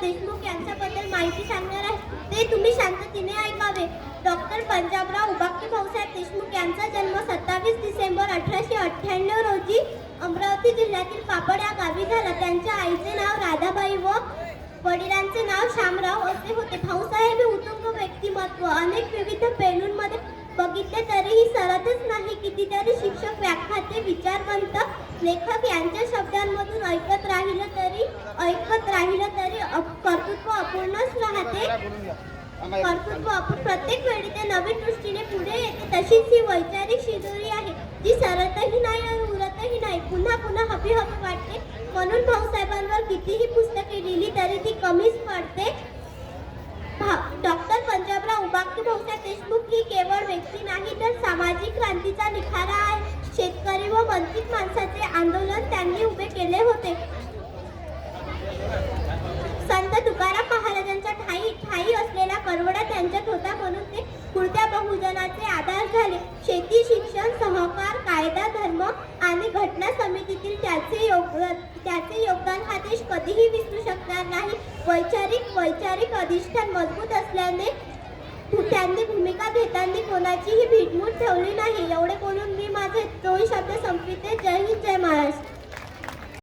देशमुख यांच्याबद्दल माहिती सांगणार आहे. ते तुम्ही शांततेने ऐकावे. डॉक्टर पंजाबराव उबाकी भाऊसाहेब देशमुख यांचा जन्म सत्तावीस डिसेंबर अठराशे अठ्ठ्याण्णव रोजी अमरावती जिल्ह्यातील पापड या गावी झाला. त्यांच्या आईचे नाव राधाबाई व वडिलांचे नाव शामराव असे होते. भाऊसाहेब हे उत्तुंग व्यक्तिमत्व अनेक विविध पे बघितले तरीही सरतच नाही. कितीतरी शिक्षक व्याख्याते विचारवंत लेखक यांच्या शब्दांमधून ऐकत राहिलं तरी ऐकत राहिलं तरी कर्तृत्व अपूर्णच राहते. कर्तृत्व आपण प्रत्येक वेळी ते नवीन दृष्टीने पुढे येते. तशीच ही वैचारिक शिदोरी आहे जी सरतही नाही आणि उरतही नाही. पुन्हा पुन्हा हवी हवी वाटते. म्हणून भाऊसाहेबांवर कितीही पुस्तके लिहिली तरी ती कमीच पडते भा- डॉक्टर पंजाबराव उपाख्य भाऊसाहेब देशमुख ही केवळ व्यक्ती नाही तर शेतकरी क्रांतीचा निखारा आहे. शेतकरी व वंचित माणसाचे आंदोलन त्यांनी उभे केले होते. संत तुकाराम महाराजांचा ठाई ठाई असलेला करवडा त्यांच्यात होता म्हणून ते पुढत्या बहुजनाचे आधार झाले. शेती शिक्षण सहकार कायदा धर्म आणि घटना समितीतील त्याचे योगदान त्याचे योगदान हा देश कधीही विसरू शकणार नाही. वैचारिक वैचारिक अधिष्ठान मजबूत असल्याने त्यांनी भूमिका घेताना कोणाचीही भीटमूट ठेवली नाही. एवढे बोलून मी माझे दोन शब्द